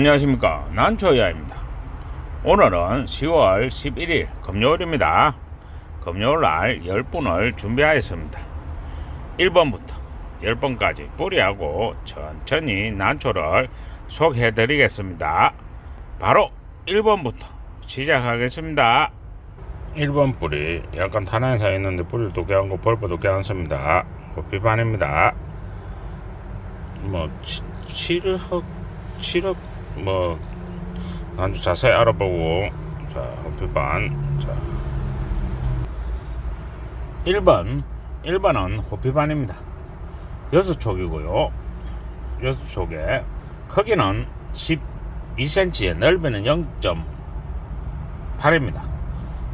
안녕하십니까. 난초야입니다. 오늘은 10월 11일 금요일입니다. 금요일 날 10분을 준비하였습니다. 1번부터 10번까지 뿌리하고 천천히 난초를 소개해 드리겠습니다. 바로 1번부터 시작하겠습니다. 1번 뿌리 약간 탄환사 있는데 뿌리도 깨안고 벌보도 깨안습니다. 비반입니다. 뭐 치- 칠흑 칠흑 뭐 아주 자세히 알아보고 자 호피반 자. 1번 1번은 호피반입니다. 6촉이고요. 6촉에 크기는 12cm에 넓이는 0.8입니다.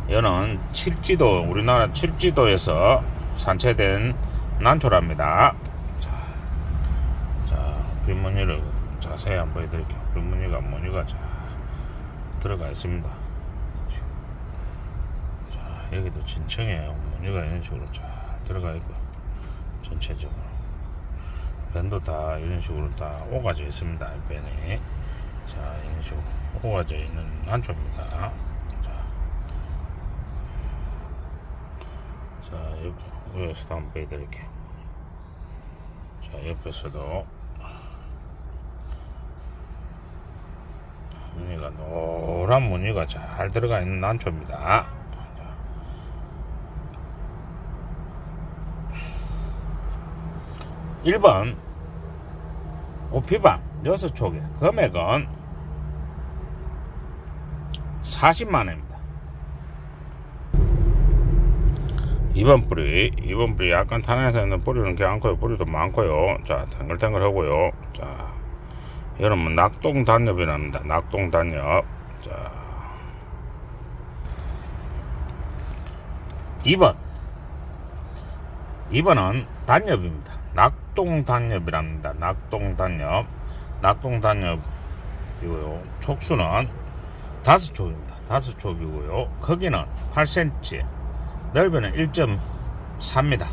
이거는 칠지도 우리나라 칠지도에서 산채된 난초랍니다. 자, 자 빗무늬를 자세히 한번 보여드릴게요 빗무늬가 무늬가 잘 들어가 있습니다. 자 여기도 진청에 무늬가 이런 식으로 잘 들어가 있고 전체적으로. 밴도 다 이런 식으로 다 오가져 있습니다 이 밴이 자 이런 식으로 오가져 있는 난초입니다. 자, 자 옆, 위에서도 한번 보여드릴게요. 자 옆에서도 무늬가 노란 무늬가 잘 들어가 있는 난초입니다. 1번 오피밤 6촉에 금액은 40만원입니다. 2번 뿌리 2번 뿌리 약간 탄해서 있는 뿌리는 괜찮고요 뿌리도 많고요 자 탱글탱글하고요 자 뭐 낙동 단엽이랍니다. 낙동 단엽. 자. 2번. 2번은 단엽입니다. 낙동 단엽이랍니다. 낙동 단엽. 낙동 단엽이고요. 촉수는 다섯 촉입니다. 다섯 촉이고요. 크기는 8cm. 넓이는 1.4입니다.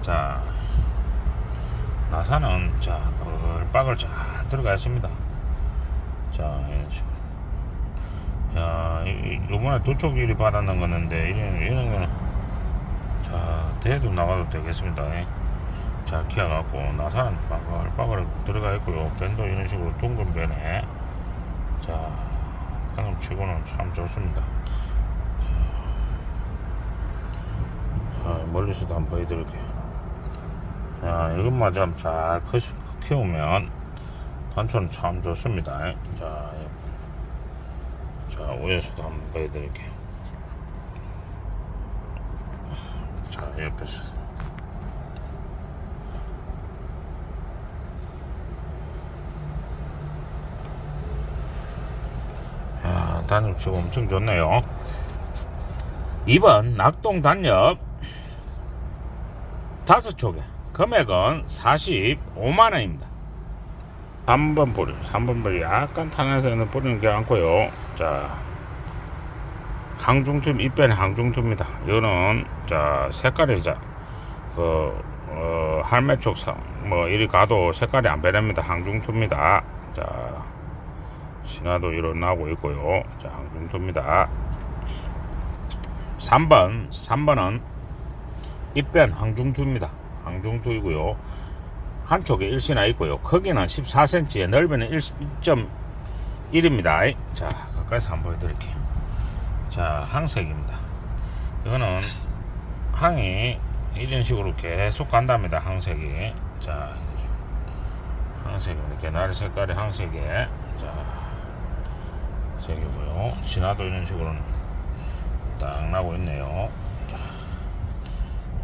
자, 나사는 자 박을 잘 들어가 있습니다. 자 이런 식으로. 야 요번에 도촉 일이 받았는 거는데 이런 이런 거는 자 대도 나가도 되겠습니다. 잘 키워갖고 나사는 박을 들어가 있고요. 밴도 이런 식으로 둥근 밴에 자 방금 치고는 참 좋습니다. 자, 멀리서도 한번 보여드릴게요. 야, 이것만 좀잘 키우면 단초는 참 좋습니다. 자, 예. 자, 위에서도 한번 보여드릴게요. 자, 옆에서. 야, 단엽 지금 엄청 좋네요. 2번 낙동 단엽 다섯 촉에 금액은 45만원입니다. 3번 뿌리 3번 뿌리. 약간 탄해서 있는 뿌리는 게 않고요. 자 항중투 이변 항중투입니다. 이거는 자 색깔이 자 그 어, 할매 쪽상 뭐 이리 가도 색깔이 안 변합니다. 항중투입니다. 자 신화도 일어나고 있고요. 자 항중투입니다. 3번 3번은 입변 항중투입니다. 항중투이고요. 한쪽에 일신화 있고요. 크기는 14cm에 넓이는 1.1입니다. 자, 가까이서 한번 보여드릴게요. 자, 항색입니다. 이거는 항이 이런 식으로 계속 간답니다. 항색이. 자, 항색이 이렇게 나리 색깔이 항색에 자, 색이고요. 진화도 이런 식으로는 딱 나고 있네요.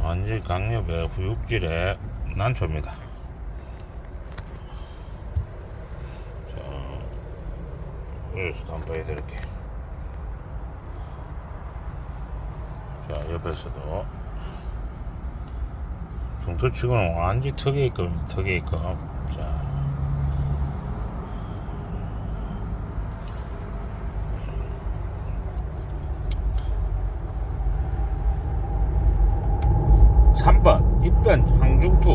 완전 강력의 후육질의 난초입니다. 자, 여기서도 한번 보여드릴게요. 자, 옆에서도 중토치고는 완전 특이급, 특이급. 자, 삼번 입변 항중투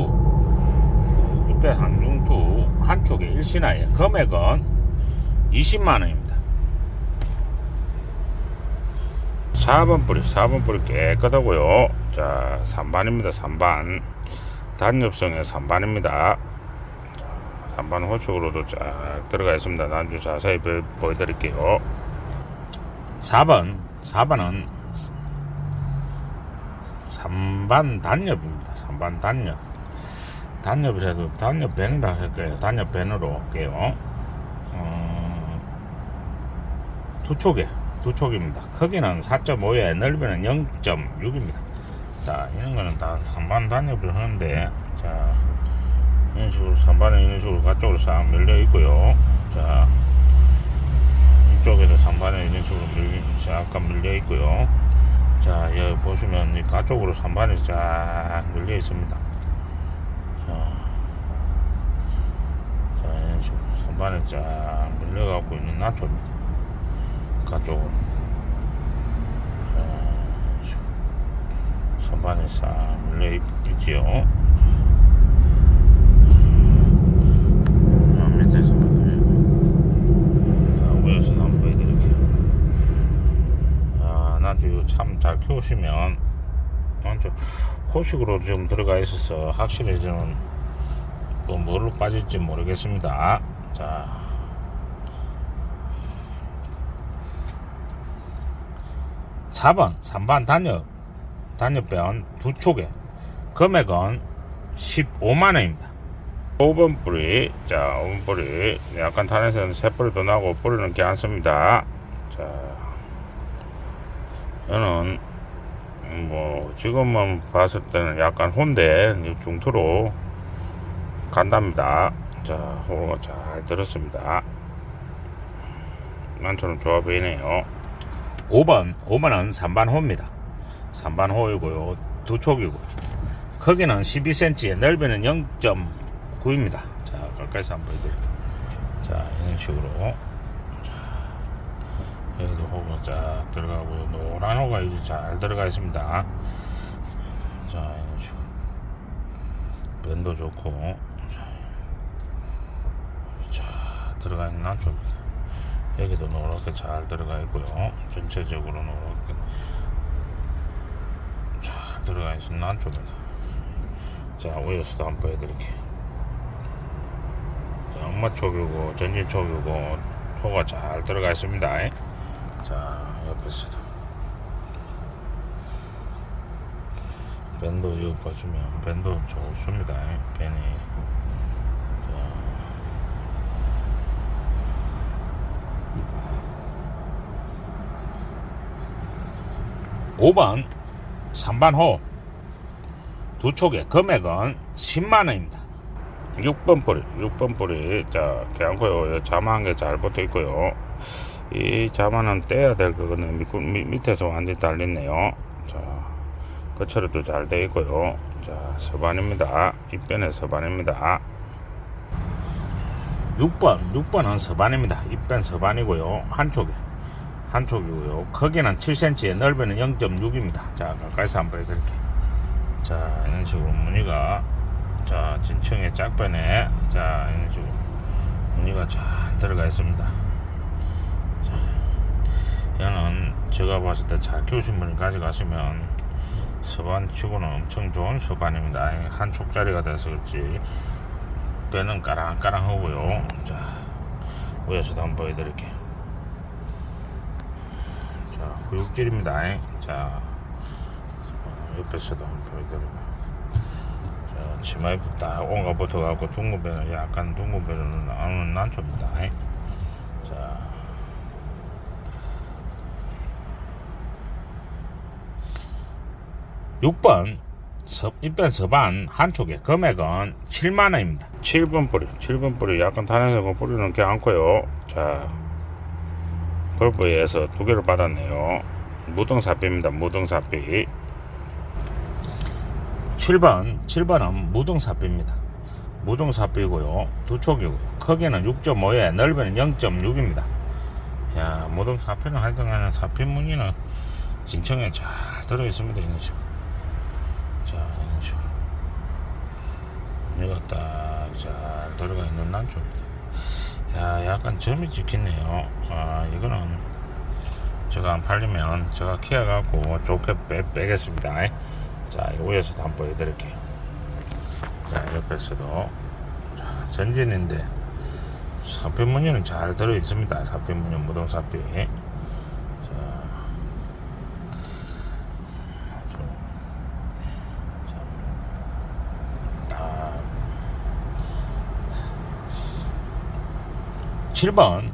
입변 항중투 한쪽에 일신하에 금액은 20만 원입니다. 4번 뿌리, 4번 뿌리 깨끗하고요. 자, 3반입니다. 3반. 단엽성의 3반입니다. 3반 호축으로도 쫙 들어가 있습니다. 난주 자세히 보- 보여드릴게요. 4번, 4번은 3반 단엽입니다. 3반 단엽. 단엽이라도 단엽 밴이라 할 거예요. 단엽 밴으로 할게요. 어, 두 촉에 두 촉입니다. 크기는 4.5에 넓이는 0.6입니다. 자, 이런 거는 다 3반 단엽을 하는데, 자, 이런 식으로 3반에 이런 식으로 가쪽으로 싹 밀려 있고요. 자, 이쪽에도 3반에 이런 식으로 밀, 약간 밀려 있고요. 자, 여기 보시면 이 가쪽으로 3반이 쫙 밀려 있습니다. 자, 자, 이런 식으로 3반에 쫙 밀려갖고 있는 나초입니다. 가쪽으로. 자, 3반에 싹 밀려 있, 있지요. 자, 밑에서 보면, 자, 위에서 한번 보여드릴게요. 아, 잘 키우시면 먼저 호식으로 좀 들어가 있어서 확실히 저는 또 뭐로 빠질지 모르겠습니다. 자, 사번 3반 단엽, 단엽변 두 촉에 금액은 15만 원입니다. 5번 뿌리, 자, 5번 뿌리, 약간 탄에서는 새 뿌리도 나고 뿌리는 괜찮습니다. 자, 저는 음, 뭐 지금만 봤을 때는 약간 혼대 중투로 간답니다. 자, 호가 잘 들었습니다. 난처럼 좋아 보이네요. 5번, 5번은 3반 호입니다. 3반 호이고요. 두 촉이고요. 크기는 12cm, 넓이는 0.9입니다. 자, 가까이서 한번 보여드릴게요. 자, 이런 식으로. 여기도 호가 쫙 들어가고요. 노란 호가 이제 잘 들어가 있습니다. 자, 이런 식으로. 면도 좋고. 자, 자 들어가 있는 안쪽입니다. 여기도 노랗게 잘 들어가 있고요. 전체적으로 노랗게 잘 들어가 있는 안쪽입니다. 자, 위에서도 한번 보여드릴게요. 자, 엄마 촉이고 전진 촉이고 토가 잘 들어가 있습니다. 자, 옆에서도 밴도 이거 보시면 밴도 좋습니다. 밴이 자, 5번 3반 호 두 촉에 금액은 10만 원입니다. 6번 뿌리, 6번 뿌리, 자, 괜찮고요. 자만 게잘 붙어 있고요. 이 자만은 떼야 될 거거든요. 밑, 밑, 밑에서 완전히 달렸네요. 자, 거처리도 잘 돼 있고요. 자, 서반입니다. 입변의 서반입니다. 6번, 6번은 서반입니다. 입변 서반이고요. 한쪽에. 한쪽이고요. 크기는 7cm, 넓이는 0.6입니다. 자, 가까이서 한번 보여드릴게요. 자, 이런 식으로 무늬가, 자, 진청의 짝변에, 자, 이런 식으로 무늬가 잘 들어가 있습니다. 자, 얘는 제가 봤을 때 잘 키우신 분이 가져가시면 서반 치고는 엄청 좋은 서반입니다. 한 촉짜리가 돼서 그렇지. 배는 까랑까랑하고요. 자, 위에서도 한번 보여드릴게요. 자, 구육질입니다. 자, 옆에서도 한번 보여드리고. 자, 치마에 딱 온가 붙어갖고 둥근배는 약간 둥근배는 나오는 난초입니다. 6번 서, 입변 서반 한쪽에 금액은 7만원입니다. 7번 뿌리, 7번 뿌리 약간 탄현성분 그 뿌리는 게 않고요. 자, 골프에서 두 개를 받았네요. 무등사비입니다. 무등사비. 7번, 7번은 무등사비입니다. 무등사비고요. 두 촉이고, 크기는 6.5에 넓이는 0.6입니다. 야, 무등사비는 활동하는 사비 무늬는 진청에 잘 들어있습니다. 이런 식으로. 자, 이런 식으로. 무늬가 딱잘 들어가 있는 난초입니다. 야, 약간 점이 찍히네요. 아, 이거는 제가 안 팔리면 제가 키워갖고 좋게 빼, 빼겠습니다. 자, 이 위에서도 한번 보여드릴게요. 자, 옆에서도. 자, 전진인데, 사피무늬는 잘 들어있습니다. 사피무늬, 무동사피. 자, 좀, 다 7번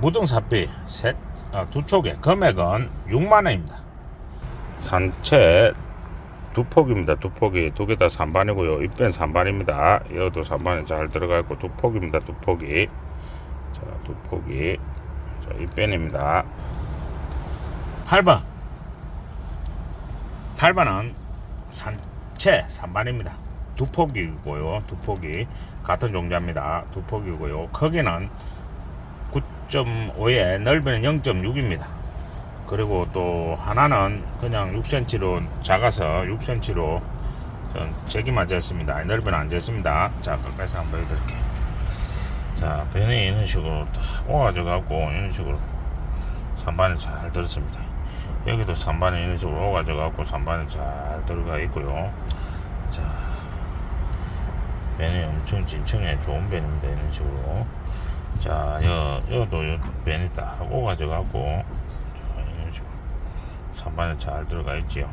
무등사비 셋, 아, 두 촉에 금액은 6만원입니다. 산채 두 폭입니다. 두 폭이 두 개 다 3반이고요. 입변 3반입니다. 이것도 3반에 잘 들어가 있고 두 폭입니다. 두 폭이 자, 두 폭이 자, 입변입니다. 8번 8번은 산채 3반입니다. 두 폭이고요. 두 폭이 같은 종자입니다. 두 폭이고요. 크기는 9.5에 넓이는 0.6입니다. 그리고 또 하나는 그냥 6cm로 작아서 6cm로 제기만 쟀습니다. 넓이는 안 쟀습니다. 자, 가까이서 한번 보여드릴게요. 자, 배는 이런 식으로 딱 오가져 갖고 이런 식으로 3반에 잘 들었습니다. 여기도 3반에 이런 식으로 오가져 갖고 3반에 잘 들어가 있고요. 자, 배는 엄청 진청에 좋은 배입니다. 이런 식으로. 자, 여, 여도 여 배는 딱 오가져 갖고 자, 이런 식으로 3반에 잘 들어가 있지요.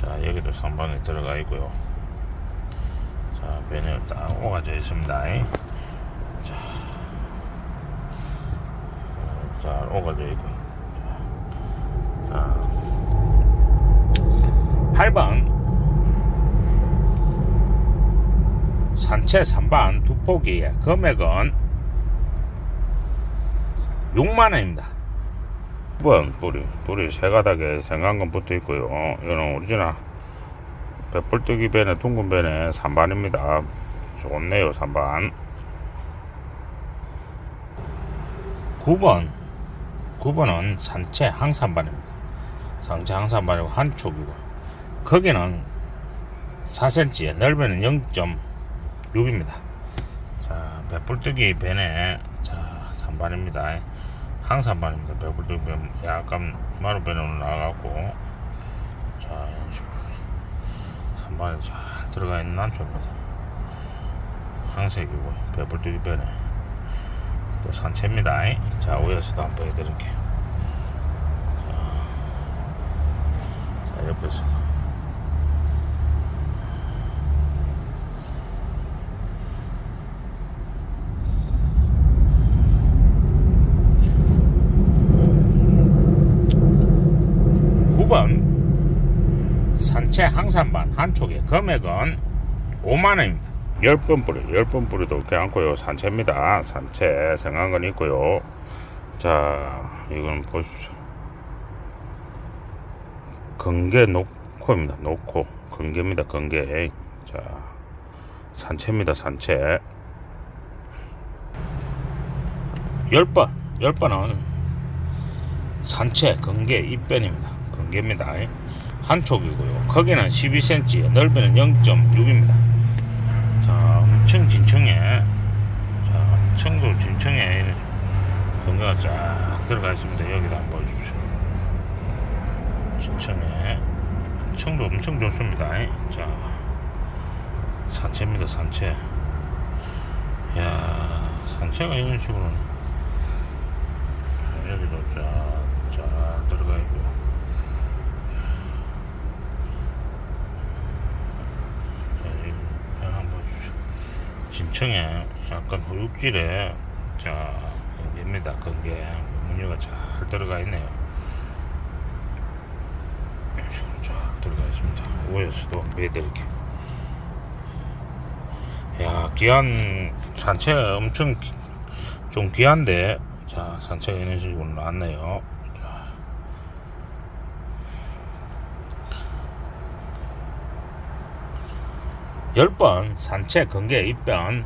자, 여기도 3반에 들어가 있고요. 자, 배는 딱 오가져 있습니다. 자, 어, 잘 오가져 있고요. 자, 8번 산채 3반 두 포기의 금액은 6만원입니다. 9번 뿌리 뿌리 세 가닥에 생강금 붙어 있고요. 이거는 오리지널 백불뜨기 벤에 둥근 벤에 3반입니다. 좋네요 3반. 9번 9번은 산채 항산반입니다. 산채 항산반이고 한 축이고 거기는 4cm에 넓이는 0.6입니다. 자, 백불뜨기 벤에 자, 3반입니다. 항산반입니다. 백불뜨기 벤 약간 마루벤으로 나가고 자, 이런 식으로 3반에 잘 들어가 있는 난초입니다. 항색이고 백불뜨기 벤에 또 산채입니다. 자, 위에서도 한번 보여드릴게요. 자, 자 옆에서도. 산채 항산반 한 촉의 금액은 5만원입니다. 10번 뿌리, 10번 뿌리도 괜찮고요. 산채입니다. 산채 생각은 있고요. 자, 이건 보십시오. 건개 녹코입니다. 녹코. 건개입니다. 건개. 자, 산채입니다. 산채. 10번, 10번은 산채, 건개, 입변입니다. 건개입니다. 한 촉이고요. 크기는 12cm, 넓이는 0.6입니다. 자, 엄청 진청에, 자, 청도 진청에 건가가 쫙 들어가 있습니다. 여기도 한번 보십시오. 진청에, 청도 엄청 좋습니다. 자, 산채입니다. 산채. 야 산채가 이런 식으로 여기도 쫙, 쫙 들어가 있고. 자, 이 편 한번 보십시오. 진청에 약간 허육질에 자 건개입니다. 건개 무늬가 잘 들어가 있네요. 이런 식으로 쫙 들어가 있습니다. 위에서도 매드릴게. 야 귀한 산채 엄청 기- 좀 귀한데 자 산채가 이런 식으로 나왔네요. 10번 산채 근계 입변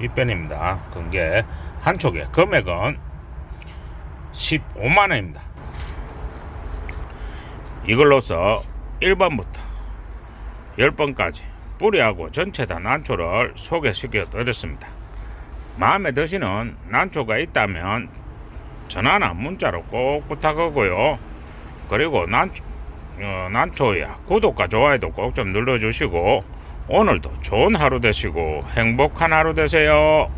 입변입니다. 근계 한쪽에 금액은 15만 원입니다. 이걸로서 1번부터 10번까지 뿌리하고 전체 다 난초를 소개시켜 드렸습니다. 마음에 드시는 난초가 있다면 전화나 문자로 꼭 부탁하고요. 그리고 난, 어, 난초야 구독과 좋아요도 꼭 좀 눌러주시고 오늘도 좋은 하루 되시고 행복한 하루 되세요.